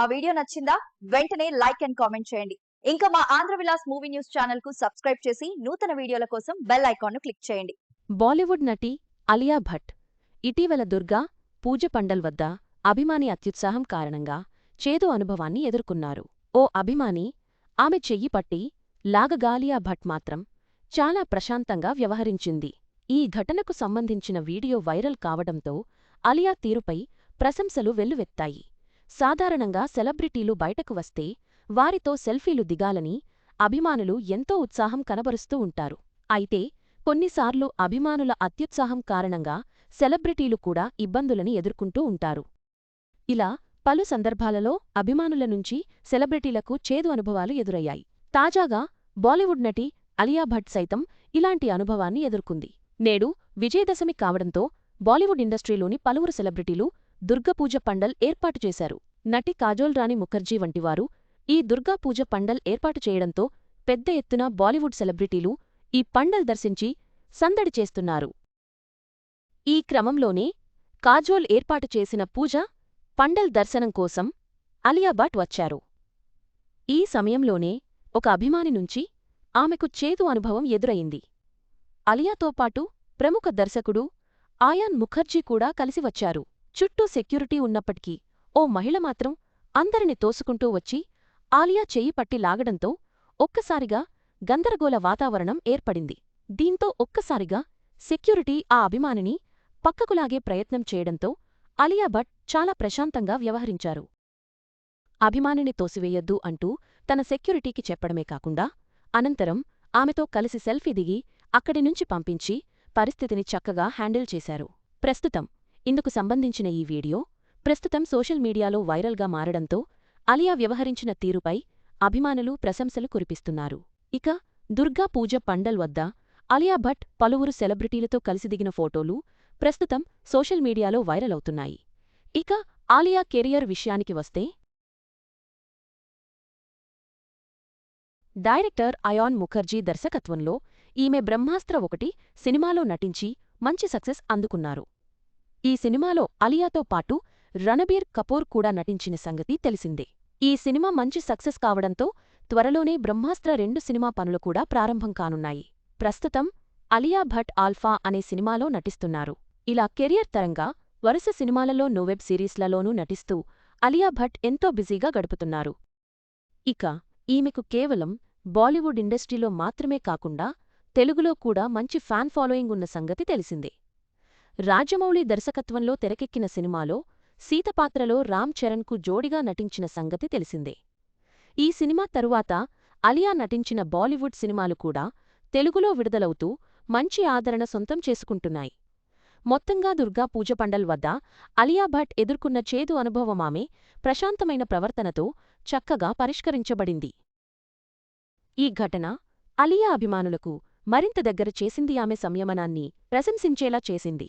ఆ వీడియో నచ్చిందా? వెంటనే లైక్ అండ్ కామెంట్ చేయండి. ఇంకా మా ఆంధ్ర విలాస్ మూవీ న్యూస్ ఛానల్కు సబ్స్క్రైబ్ చేసి నూతన వీడియోల కోసం బెల్ ఐకాన్ను క్లిక్ చేయండి. బాలీవుడ్ నటి అలియా భట్ ఇటీవల దుర్గా పూజ పండల్ వద్ద అభిమాని అత్యుత్సాహం కారణంగా చేదు అనుభవాన్ని ఎదుర్కొన్నారు. ఓ అభిమాని ఆమె చెయ్యి పట్టి లాగగాలియా భట్ మాత్రం చాలా ప్రశాంతంగా వ్యవహరించింది. ఈ ఘటనకు సంబంధించిన వీడియో వైరల్ కావడంతో అలియా తీరుపై ప్రశంసలు వెల్లువెత్తాయి. సాధారణంగా సెలబ్రిటీలు బయటకు వస్తే వారితో సెల్ఫీలు దిగాలని అభిమానులు ఎంతో ఉత్సాహం కనబరుస్తూ ఉంటారు. అయితే కొన్నిసార్లు అభిమానుల అత్యుత్సాహం కారణంగా సెలబ్రిటీలు కూడా ఇబ్బందులని ఎదుర్కొంటూ ఉంటారు. ఇలా పలు సందర్భాలలో అభిమానుల నుంచి సెలబ్రిటీలకు చేదు అనుభవాలు ఎదురయ్యాయి. తాజాగా బాలీవుడ్ నటి అలియా భట్ సైతం ఇలాంటి అనుభవాన్ని ఎదుర్కొంది. నేడు విజయదశమి కావడంతో బాలీవుడ్ ఇండస్ట్రీలోని పలువురు సెలబ్రిటీలు దుర్గపూజ పండల్ ఏర్పాటు చేశారు. నటి కాజోల్ రాణి ముఖర్జీ వంటివారు ఈ దుర్గాపూజ పండల్ ఏర్పాటు చేయడంతో పెద్ద ఎత్తున బాలీవుడ్ సెలబ్రిటీలు ఈ పండల్ దర్శించి సందడి చేస్తున్నారు. ఈ క్రమంలోనే కాజోల్ ఏర్పాటు చేసిన పూజ పండల్ దర్శనం కోసం అలియాభట్ వచ్చారు. ఈ సమయంలోనే ఒక అభిమాని నుంచి ఆమెకు చేదు అనుభవం ఎదురయింది అలియాతో పాటు ప్రముఖ దర్శకుడు ఆయాన్ ముఖర్జీ కూడా కలిసి వచ్చారు. చుట్టూ సెక్యూరిటీ ఉన్నప్పటికీ ఓ మహిళ మాత్రం అందరిని తోసుకుంటూ వచ్చి ఆలియా చెయ్యి పట్టి లాగడంతో ఒక్కసారిగా గందరగోళ వాతావరణం ఏర్పడింది. దీంతో ఒక్కసారిగా సెక్యూరిటీ ఆ అభిమానిని పక్కకులాగే ప్రయత్నం చేయడంతో అలియా భట్ చాలా ప్రశాంతంగా వ్యవహరించారు. అభిమానిని తోసివేయొద్దు అంటూ తన సెక్యూరిటీకి చెప్పడమే కాకుండా అనంతరం ఆమెతో కలిసి సెల్ఫీ దిగి అక్కడి నుంచి పంపించి పరిస్థితిని చక్కగా హ్యాండిల్ చేశారు. ప్రస్తుతం ఇందుకు సంబంధించిన ఈ వీడియో ప్రస్తుతం సోషల్ మీడియాలో వైరల్గా మారడంతో అలియా వ్యవహరించిన తీరుపై అభిమానులు ప్రశంసలు కురిపిస్తున్నారు. ఇక దుర్గా పూజ పండల్ వద్ద అలియా భట్ పలువురు సెలబ్రిటీలతో కలిసి దిగిన ఫోటోలు ప్రస్తుతం సోషల్ మీడియాలో వైరల్ అవుతున్నాయి. ఇక ఆలియా కెరియర్ విషయానికి వస్తే డైరెక్టర్ అయాన్ ముఖర్జీ దర్శకత్వంలో ఈమె బ్రహ్మాస్త్ర ఒకటి సినిమాలో నటించి మంచి సక్సెస్ అందుకున్నారు. ఈ సినిమాలో అలియాతో పాటు రణబీర్ కపూర్ కూడా నటించిన సంగతి తెలిసిందే. ఈ సినిమా మంచి సక్సెస్ కావడంతో త్వరలోనే బ్రహ్మాస్త్ర రెండు సినిమా పనులు కూడా ప్రారంభం కానున్నాయి. ప్రస్తుతం అలియా భట్ ఆల్ఫా అనే సినిమాలో నటిస్తున్నారు. ఇలా కెరియర్ తరంగా వరుస సినిమాలలో నోవెబ్ సిరీస్లలోనూ నటిస్తూ అలియా భట్ ఎంతో బిజీగా గడుపుతున్నారు. ఇక ఈమెకు కేవలం బాలీవుడ్ ఇండస్ట్రీలో మాత్రమే కాకుండా తెలుగులో కూడా మంచి ఫ్యాన్ ఫాలోయింగ్ ఉన్న సంగతి తెలిసిందే. రాజమౌళి దర్శకత్వంలో తెరకెక్కిన సినిమాలో సీతపాత్రలో రామ్ చరణ్కు జోడిగా నటించిన సంగతి తెలిసిందే. ఈ సినిమా తరువాత అలియా నటించిన బాలీవుడ్ సినిమాలు కూడా తెలుగులో విడుదలవుతూ మంచి ఆదరణ సొంతం చేసుకుంటున్నాయి. మొత్తంగా దుర్గా పూజ పండల్ వద్ద అలియా భట్ ఎదుర్కొన్న చేదు అనుభవమామె ప్రశాంతమైన ప్రవర్తనతో చక్కగా పరిష్కరించబడింది. ఈ ఘటన అలియా అభిమానులకు మరింత దగ్గర చేసింది ఆమె సంయమనాన్ని ప్రశంసించేలా చేసింది.